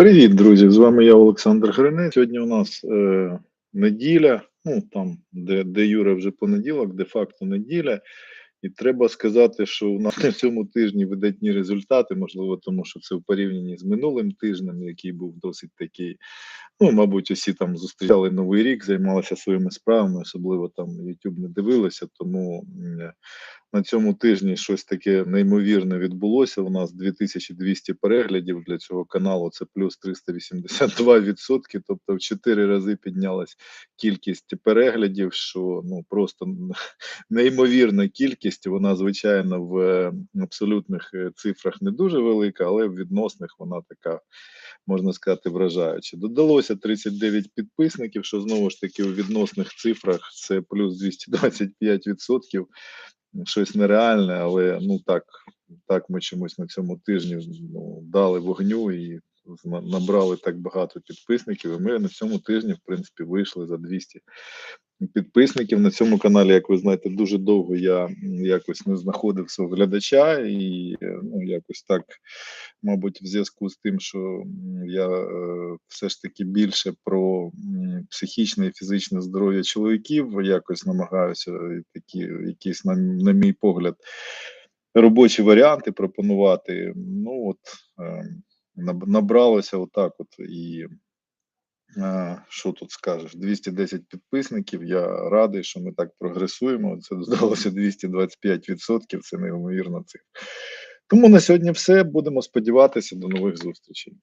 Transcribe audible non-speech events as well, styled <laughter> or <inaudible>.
Привіт, друзі! З вами я, Олександр Гринець. Сьогодні у нас е, неділя, ну там, де, де Юра вже понеділок, де-факто неділя. І треба сказати, що у нас <laughs> на цьому тижні видатні результати, можливо, тому що це в порівнянні з минулим тижнем, який був досить такий. Ну, мабуть, усі там зустрічали новий рік, займалися своїми справами, особливо там YouTube не дивилися, тому на цьому тижні щось таке неймовірне відбулося. У нас 2200 переглядів для цього каналу. Це плюс 382%, тобто в 4 рази піднялась кількість переглядів, що ну просто <laughs> неймовірна кількість. Вона звичайно в е, абсолютних е, цифрах не дуже велика, але в відносних вона така. Можна сказати, вражаюче. Додалося 39 підписників, що знову ж таки у відносних цифрах це плюс 225% щось нереальне, але ну так, так ми чомусь на цьому тижні ну, дали вогню і набрали так багато підписників. І ми на цьому тижні, в принципі, вийшли за 200 підписників на цьому каналі. Як ви знаєте, дуже довго я якось не знаходив свого глядача, і е, ну якось так, мабуть, в зв'язку з тим, що я е, все ж таки більше про психічне і фізичне здоров'я чоловіків якось намагаюся і такі якісь, на, на мій погляд, робочі варіанти пропонувати. Ну от е, наб- набралося отак, от і. Що тут скажеш? 210 підписників. Я радий, що ми так прогресуємо. Це здалося 225%. Це неймовірна цифра. Тому на сьогодні все. Будемо сподіватися. До нових зустрічей.